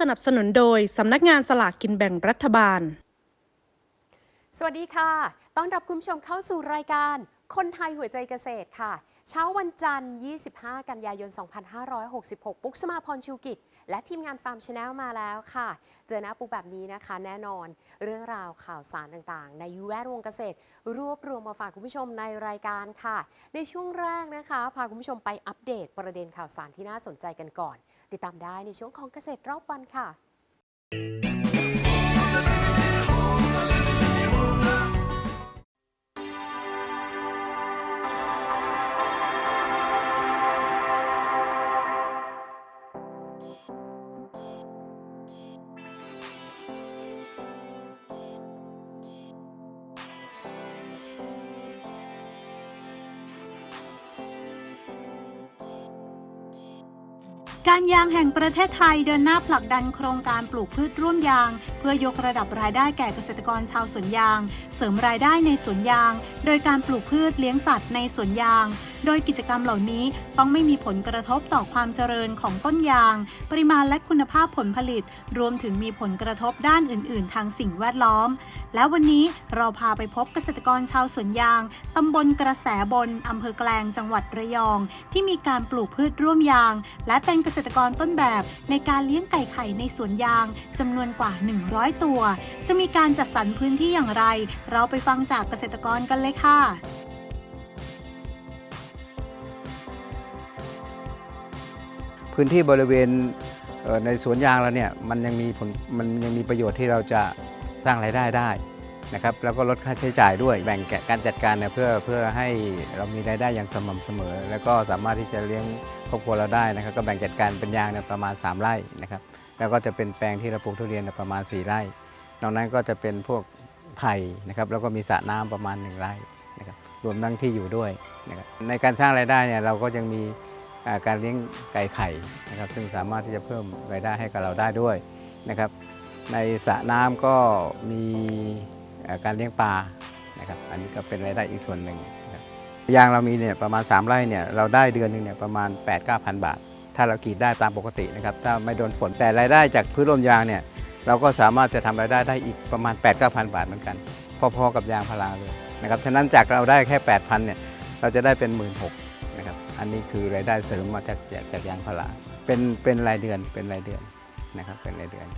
สนับสนุนโดย สำนักงานสลากกินแบ่งรัฐบาล สวัสดีค่ะ ต้อนรับคุณผู้ชมเข้าสู่รายการ คนไทยหัวใจเกษตรค่ะ เช้าวันจันทร์ 25 กันยายน 2566 ปุ๊กสมาพรชูกิจ และทีมงานฟาร์มชาแนลมาแล้วค่ะ เจอหน้าปุ๊กแบบนี้นะคะ แน่นอน เรื่องราวข่าวสารต่างๆ ในแวดวงเกษตร รวบรวมมาฝากคุณผู้ชมในรายการค่ะ ในช่วงแรกนะคะ พาคุณผู้ชมไปอัปเดตประเด็นข่าวสารที่น่าสนใจกันก่อน ติดตามได้ในช่วงของเกษตรรอบวันค่ะ การยางแห่งประเทศไทยเดินหน้าผลักดันโครงการปลูกพืชร่วมยาง เพื่อยกระดับรายได้แก่เกษตรกรชาวสวนยาง เสริมรายได้ในสวนยาง โดยการปลูกพืชเลี้ยงสัตว์ในสวนยาง โดยกิจกรรมเหล่านี้ต้องไม่มีผลกระทบต่อความเจริญของต้นยาง ปริมาณและคุณภาพผลผลิต รวมถึงมีผลกระทบด้านอื่น ๆ ทางสิ่งแวดล้อม และวันนี้เราพาไปพบเกษตรกรชาวสวนยางตำบลกระแสบนอำเภอแกลงจังหวัดระยอง ที่มีการปลูกพืชร่วมยาง และเป็นเกษตรกรต้นแบบในการเลี้ยงไก่ไข่ในสวนยางจำนวนกว่า 100 ตัว จะมีการจัดสรรพื้นที่อย่างไร เราไปฟังจากเกษตรกรกันเลยค่ะ พื้นที่บริเวณเในสวนยางเราเนี่ยมันยังมีผลมันยังมีประโยชน์ที่เราจะสร้างรายได้ได้นะครับแล้วก็ลดค่าใช้จ่ายด้วยแบ่งการจัดการเนี่ยเพื่อเพื่อให้เรามีรายได้อย่างสม่ำเสมอ แล้วก็สามารถที่จะเลี้ยงครอบครัวเราได้นะครับ ก็แบ่งจัดการเป็นยางเนี่ยประมาณ 3 ไร่นะครับแล้วก็จะเป็นแปลงที่เราปลูกทุเรียนเนี่ยประมาณ 4 ไร่นอกนั้นก็จะเป็นพวกไผ่นะครับแล้วก็มีสระน้ำประมาณ 1 ไร่นะครับรวมทั้งที่อยู่ด้วยนะครับในการสร้างรายได้เนี่ยเราก็ยังมี การเลี้ยงไก่ไข่นะครับ ซึ่งสามารถที่จะเพิ่มรายได้ให้กับเราได้ด้วยนะครับ ในสระน้ำก็มีการเลี้ยงปลานะครับ อันนี้ก็เป็นรายได้อีกส่วนหนึ่งยางเรามีเนี่ยประมาณ 3 ไร่เนี่ยเราได้เดือนหนึ่งเนี่ยประมาณ 8 9 0 0 0 บาท ถ้าเรากรีดได้ตามปกตินะครับถ้าไม่โดนฝนแต่รายได้จากพืชร่มยางเนี่ยเราก็สามารถจะทำรายได้ได้อีกประมาณ 8 9 0 0 0 บาทเหมือนกัน พอๆกับยางพาราเลยนะครับฉะนั้นจากเราได้แค่ 8,000เนี่ยเราจะได้เป็น 1 6ื่นนะครับ อันนี้คือรายได้เสริมมาจากจากจากยางพาราเป็นเป็นรายเดือนเป็นรายเดือนนะครับเป็นรายเดือน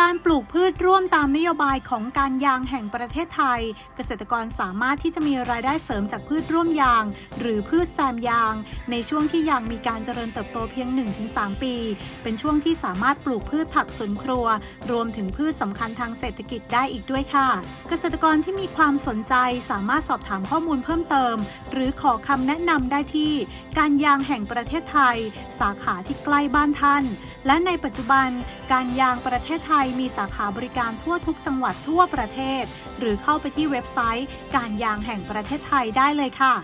การปลูกพืชร่วมตามนโยบายของการยางแห่งประเทศไทย เกษตรกรสามารถที่จะมีรายได้เสริมจากพืชร่วมยาง หรือพืชแซมยาง ในช่วงที่ยางมีการเจริญเติบโตเพียง 1-3 ปี เป็นช่วงที่สามารถปลูกพืชผักสวนครัว รวมถึงพืชสำคัญทางเศรษฐกิจได้อีกด้วยค่ะ เกษตรกรที่มีความสนใจสามารถสอบถามข้อมูลเพิ่มเติม หรือขอคำแนะนำได้ที่ การยางแห่งประเทศไทย สาขาที่ใกล้บ้านท่าน และในปัจจุบันการยางประเทศไทยมีสาขาบริการทั่วทุกจังหวัดทั่วประเทศ หรือเข้าไปที่เว็บไซต์ การยางแห่งประเทศไทยได้เลยค่ะ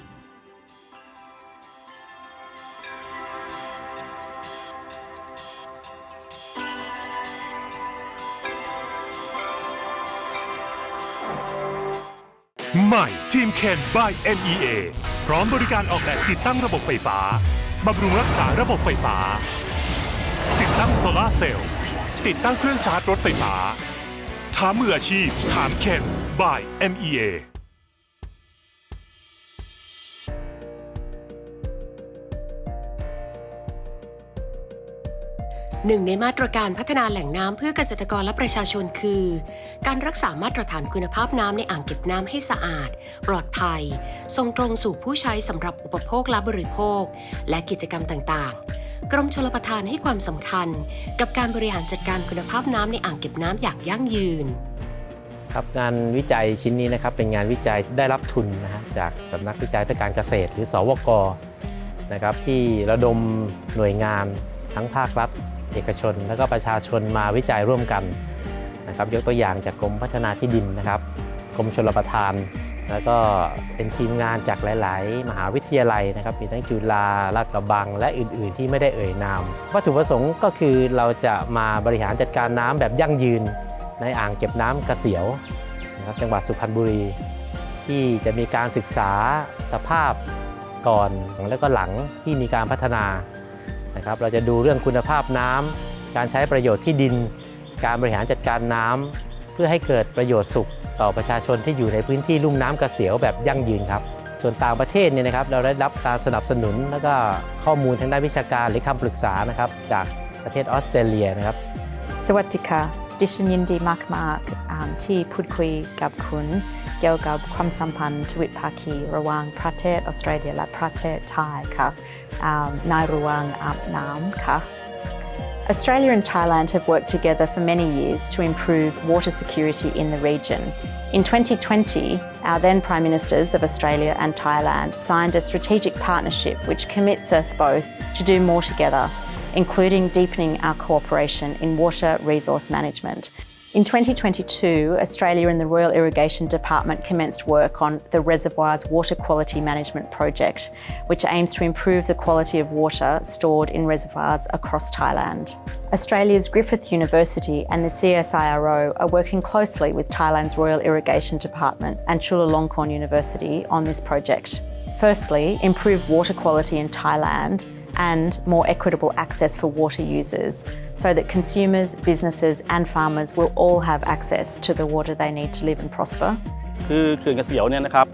ใหม่ทีมเคน by NEA พร้อมบริการออกแบบติดตั้งระบบไฟฟ้า บำรุงรักษาระบบไฟฟ้า ติดตั้งโซลาเซลล์ ติดตั้งเครื่องชาร์จรถไฟฟ้าถามมืออาชีพ ถามเคน by NEA หนึ่งในมาตรการพัฒนาแหล่งน้ำเพื่อเกษตรกรและประชาชนคือ การรักษามาตรฐานคุณภาพน้ำในอ่างเก็บน้ำให้สะอาด ปลอดภัย ส่งตรงสู่ผู้ใช้สำหรับอุปโภคและบริโภค และกิจกรรมต่างๆ กรมชลประทานให้ความสำคัญ กับการบริหารจัดการคุณภาพน้ำในอ่างเก็บน้ำอย่างยั่งยืน ครับงานวิจัยชิ้นนี้นะครับเป็นงานวิจัยได้รับทุนนะฮะจากสำนักวิจัยเพื่อการเกษตร หรือสวกนะครับที่ระดมหน่วยงานทั้งภาครัฐ เอกชน แล้วก็ประชาชนมาวิจัยร่วมกันนะครับยกตัวอย่างจากกรมพัฒนาที่ดินนะครับ กรมชลประทาน แล้วก็เป็นทีมงานจากหลาย ๆ มหาวิทยาลัยนะครับ มีทั้งจุฬาลาดกระบัง และอื่น ๆ ที่ไม่ได้เอ่ยนาม วัตถุประสงค์ก็คือเราจะมาบริหารจัดการน้ำแบบยั่งยืน ในอ่างเก็บน้ำกระเสียวนะครับจังหวัดสุพรรณบุรี ที่จะมีการศึกษาสภาพก่อนแล้วก็หลังที่มีการพัฒนานะครับ เราจะดูเรื่องคุณภาพน้ำการใช้ประโยชน์ที่ดิน การบริหารจัดการน้ำเพื่อให้เกิดประโยชน์สุข ต่อประชาชนที่อยู่ในพื้นที่ลุ่มน้ำกระเสียวแบบยั่งยืนครับ ส่วนต่างประเทศเนี่ยนะครับเราได้รับการสนับสนุนแล้วก็ข้อมูลทางด้านวิชาการหรือคำปรึกษานะครับจากประเทศออสเตรเลียนะครับ สวัสดีค่ะ ดิฉันยินดีมากๆอ่าที่พูดคุยกับคุณเกี่ยวกับความสัมพันธ์ทวิภาคี ระหว่างประเทศออสเตรเลียและประเทศไทยค่ะในระหว่างอาบน้ำค่ะ Australia and Thailand have worked together for many years to improve water security in the region. In 2020, our then Prime Ministers of Australia and Thailand signed a strategic partnership which commits us both to do more together, including deepening our cooperation in water resource management. In 2022, Australia and the Royal Irrigation Department commenced work on the Reservoirs Water Quality Management Project, which aims to improve the quality of water stored in reservoirs across Thailand. Australia's Griffith University and the CSIRO are working closely with Thailand's Royal Irrigation Department and Chulalongkorn University on this project. Firstly, improve water quality in Thailand and more equitable access for water users so that consumers, businesses, and farmers will all have access to the water they need to live and prosper. คือเขื่อนกระเสียวเนี่ยนะครับ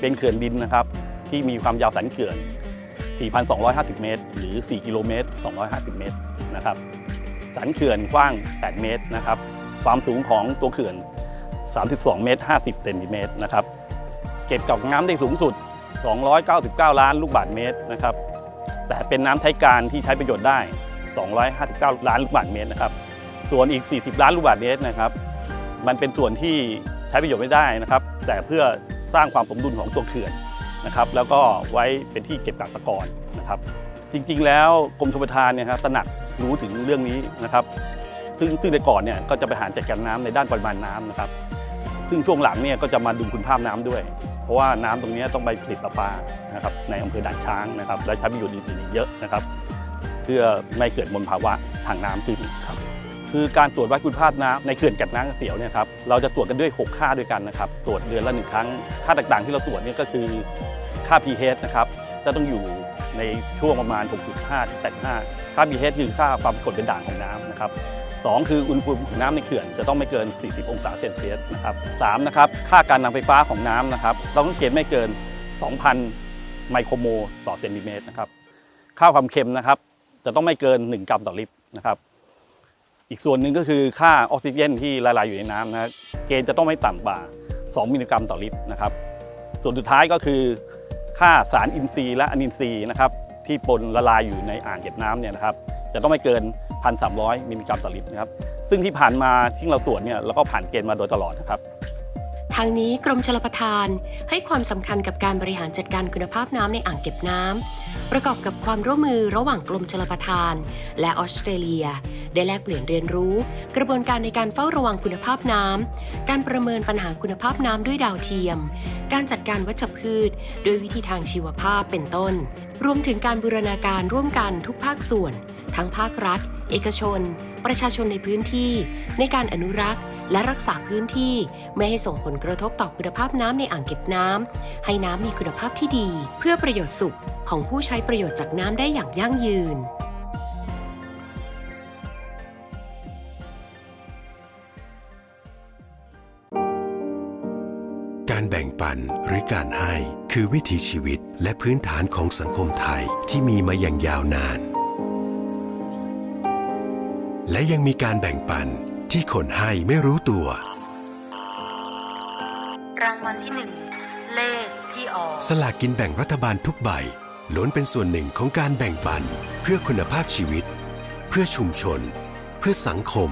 เป็นเขื่อนดินนะครับที่มีความยาวสันเขื่อน 4,250 เมตร หรือ 4 กิโลเมตร 250 เมตรนะครับสันเขื่อนกว้าง 8 เมตรนะครับความสูงของตัวเขื่อน 32 เมตร 50 เซนติเมตรนะครับเก็บกักน้ำได้สูงสุด 299 ล้านลูกบาศก์เมตรนะครับ แต่เป็นน้ำใช้การที่ใช้ประโยชน์ได้ 259 ล้านลูกบาศก์เมตรนะครับ ส่วนอีก 40 ล้านลูกบาศก์เมตรนะครับ มันเป็นส่วนที่ใช้ประโยชน์ไม่ได้นะครับ แต่เพื่อสร้างความสมดุลของตัวเขื่อนนะครับ แล้วก็ไว้เป็นที่เก็บกักตะกอนนะครับ จริงๆ แล้วกรมชลประทานเนี่ยครับตระหนักรู้ถึงเรื่องนี้นะครับ ซึ่งซึ่งในก่อนเนี่ยก็จะไปหารจัดการน้ำในด้านปริมาณน้ำนะครับ ซึ่งช่วงหลังเนี่ยก็จะมาดูคุณภาพน้ำด้วย เพราะว่าน้ำตรงนี้ต้องไปผลิตประปานะครับในอำเภอด่านช้างนะครับ และใช้ประโยชน์อื่นๆเยอะนะครับ เพื่อไม่เกิดมลภาวะทางน้ำขึ้นครับคือการตรวจวัดคุณภาพน้ำในเขื่อนกัดน้ำเสียวเนี่ยครับเราจะตรวจกันด้วย 6 ค่าด้วยกันนะครับ ตรวจเดือนละหนึ่งครั้งค่าต่างๆ ที่เราตรวจเนี่ยก็คือค่า pH นะครับจะต้องอยู่ในช่วงประมาณ 6.5ถึง8.5 ค่า pH คือค่าความกดเป็นด่างของน้ำนะครับ สองคืออุณหภูมิของน้ำในเขื่อนจะต้องไม่เกิน 40 องศาเซนเซียสนะครับสามนะครับค่าการนำไฟฟ้าของน้ำนะครับเราต้องเกณฑ์ไม่เกิน 2,000 ไมโครโมลต่อเซนติเมตรนะครับค่าความเค็มนะครับจะต้องไม่เกิน 1 กรัมต่อลิตรนะครับ อีกส่วนหนึ่งก็คือค่าออกซิเจนที่ละลายอยู่ในน้ำนะครับเกณฑ์จะต้องไม่ต่ำกว่า 2 มิลลิกรัมต่อลิตรนะครับ ส่วนสุดท้ายก็คือ ค่าสารอินทรีย์และอนินทรีย์นะครับที่ปนละลายอยู่ในอ่างเก็บน้ำเนี่ยนะครับ จะต้องไม่เกิน 1,300 มิลลิกรัมต่อลิตรนะครับ ซึ่งที่ผ่านมาที่เราตรวจเนี่ยเราก็ผ่านเกณฑ์มาโดยตลอดนะครับ ทางนี้กรมชลประทานให้ความสำคัญกับการบริหารจัดการคุณภาพน้ำในอ่างเก็บน้ำประกอบกับความร่วมมือระหว่างกรมชลประทาน และออสเตรเลีย ได้แลกเปลี่ยนเรียนรู้ กระบวนการในการเฝ้าระวังคุณภาพน้ำการประเมินปัญหาคุณภาพน้ำด้วยดาวเทียม การจัดการวัชพืชด้วยวิธีทางชีวภาพเป็นต้น รวมถึงการบูรณาการร่วมกันทุกภาคส่วน ทั้งภาครัฐ เอกชน ประชาชนในพื้นที่ ในการอนุรักษ์และรักษาพื้นที่ไม่ให้ส่งผลกระทบต่อคุณภาพน้ำในอ่างเก็บน้ำให้น้ำมีคุณภาพที่ดี เพื่อประโยชน์สุขของผู้ใช้ประโยชน์จากน้ำได้อย่างยั่งยืนการแบ่งปันหรือการให้คือวิถีชีวิตและพื้นฐานของสังคมไทยที่มีมาอย่างยาวนาน และยังมีการแบ่งปันที่คนให้ไม่รู้ตัว รางวัลที่หนึ่งเลขที่ออก สลากกินแบ่งรัฐบาลทุกใบล้วนเป็นส่วนหนึ่งของการแบ่งปันเพื่อคุณภาพชีวิต เพื่อชุมชน เพื่อสังคม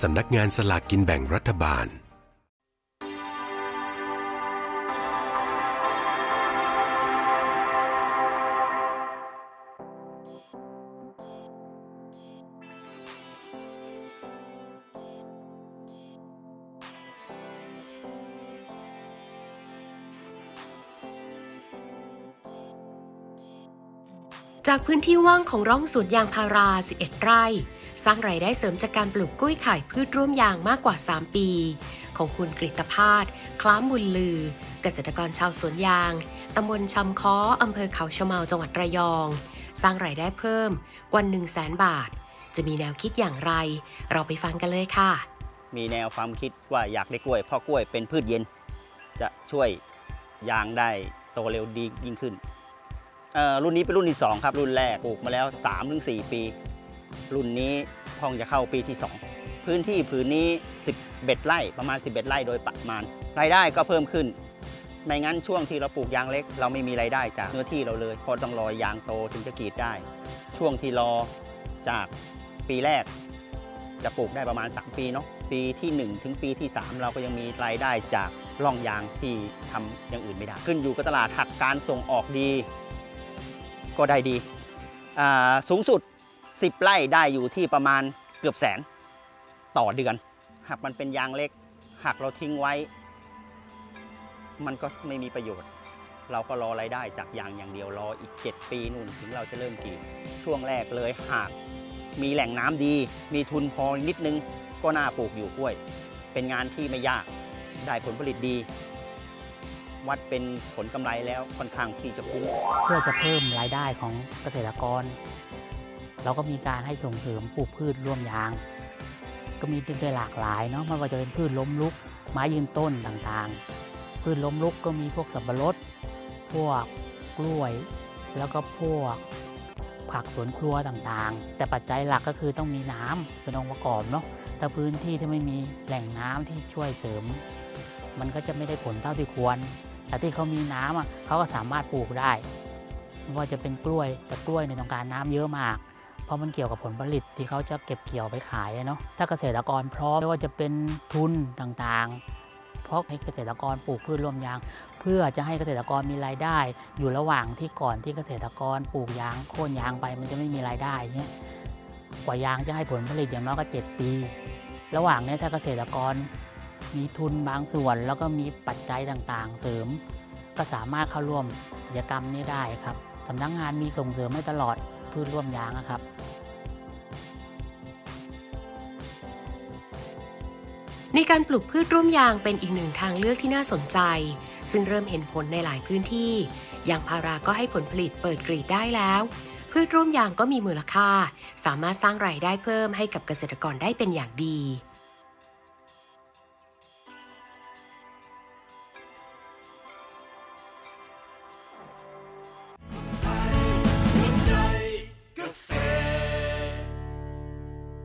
สำนักงานสลากกินแบ่งรัฐบาล จากพื้นที่ว่างของร่องสวนยางพารา 11 ไร่ สร้างรายได้เสริมจากการปลูกกล้วยไข่พืชร่วมยางมากกว่า 3 ปี ของคุณกฤตภาสคล้ามบุญลือ เกษตรกรชาวสวนยาง ตำบลชำค้ออำเภอเขาชะเมาจังหวัดระยอง สร้างรายได้เพิ่มกว่า1 0 0 0 0แสนบาท จะมีแนวคิดอย่างไร เราไปฟังกันเลยค่ะ มีแนวความคิดว่าอยากได้กล้วยเพราะกล้วยเป็นพืชเย็น จะช่วยยางได้โตเร็วดียิ่งขึ้น รุ่นนี้เป็นรุ่นที่ 2 ครับ รุ่นแรกปลูกมาแล้ว 3-4 ปี รุ่นนี้พองจะเข้าปีที่ 2 พื้นที่ผืนนี้ 11 ไร่ประมาณ 11 ไร่โดยประมาณ รายได้ก็เพิ่มขึ้น ไม่งั้นช่วงที่เราปลูกยางเล็ก เราไม่มีรายได้จากเนื้อที่เราเลยเพราะต้องรอยางโตถึงจะกรีดได้ ช่วงที่รอจากปีแรก จะปลูกได้ประมาณ 3 ปีเนาะปีที่ 1 ถึงปีที่ 3 เราก็ยังมีรายได้จากร่องยางที่ทำอย่างอื่นไม่ได้ ขึ้นอยู่กับตลาดหักการส่งออกดี ก็ได้ดีสูงสุด 10 ไร่ได้อยู่ที่ประมาณเกือบแสนต่อเดือน หากมันเป็นยางเล็ก หากเราทิ้งไว้ มันก็ไม่มีประโยชน์ เราก็รอรายได้จากยางอย่างเดียวรออีก 7 ปีนู่นถึงเราจะเริ่มกรีดช่วงแรกเลยหากมีแหล่งน้ำดี มีทุนพอนิดนึงก็น่าปลูกอยู่กล้วย เป็นงานที่ไม่ยากได้ผลผลิตดี วัดเป็นผลกำไรแล้วค่อนข้างที่จะคุ้ม เพื่อจะเพิ่มรายได้ของเกษตรกร เราก็มีการให้ส่งเสริมปลูกพืชร่วมยาง ก็มีได้หลากหลายเนาะไม่ว่าจะเป็นพืชล้มลุก ไม้ยืนต้นต่างๆ พืชล้มลุกก็มีพวกสับปะรด พวกกล้วย แล้วก็พวกผักสวนครัวต่างๆ แต่ปัจจัยหลักก็คือต้องมีน้ำเป็นองค์ประกอบเนาะแต่พื้นที่ที่ไม่มีแหล่งน้ำที่ช่วยเสริม มันก็จะไม่ได้ผลเท่าที่ควร แต่ที่เขามีน้ำอะเขาก็สามารถปลูกได้ไม่ว่าจะเป็นกล้วยแต่กล้วยในต้องการน้ำเยอะมาก เพราะมันเกี่ยวกับผลผลิตที่เขาจะเก็บเกี่ยวไปขายเนาะถ้าเกษตรกรพร้อมไม่ว่าจะเป็นทุนต่างๆ เพราะให้เกษตรกรปลูกพืชร่วมยาง เพื่อจะให้เกษตรกรมีรายได้ อยู่ระหว่างที่ก่อนที่เกษตรกรปลูกยางโค่นยางไปมันจะไม่มีรายได้เงี้ยกว่ายางจะให้ผลผลิตอย่างน้อยก็เจ็ดปี ระหว่างนี้ถ้าเกษตรกร มีทุนบางส่วนแล้วก็มีปัจจัยต่างๆ เสริม ก็สามารถเข้าร่วมกิจกรรมนี้ได้ครับสำนักงานมีส่งเสริมให้ตลอดพืชร่วมยางนะครับในการปลูกพืชร่วมยางเป็นอีกหนึ่งทางเลือกที่น่าสนใจ ซึ่งเริ่มเห็นผลในหลายพื้นที่ยางพาราก็ให้ผลผลิตเปิดกรีดได้แล้ว พืชร่วมยางก็มีมูลค่า สามารถสร้างรายได้เพิ่มให้กับเกษตรกรได้เป็นอย่างดี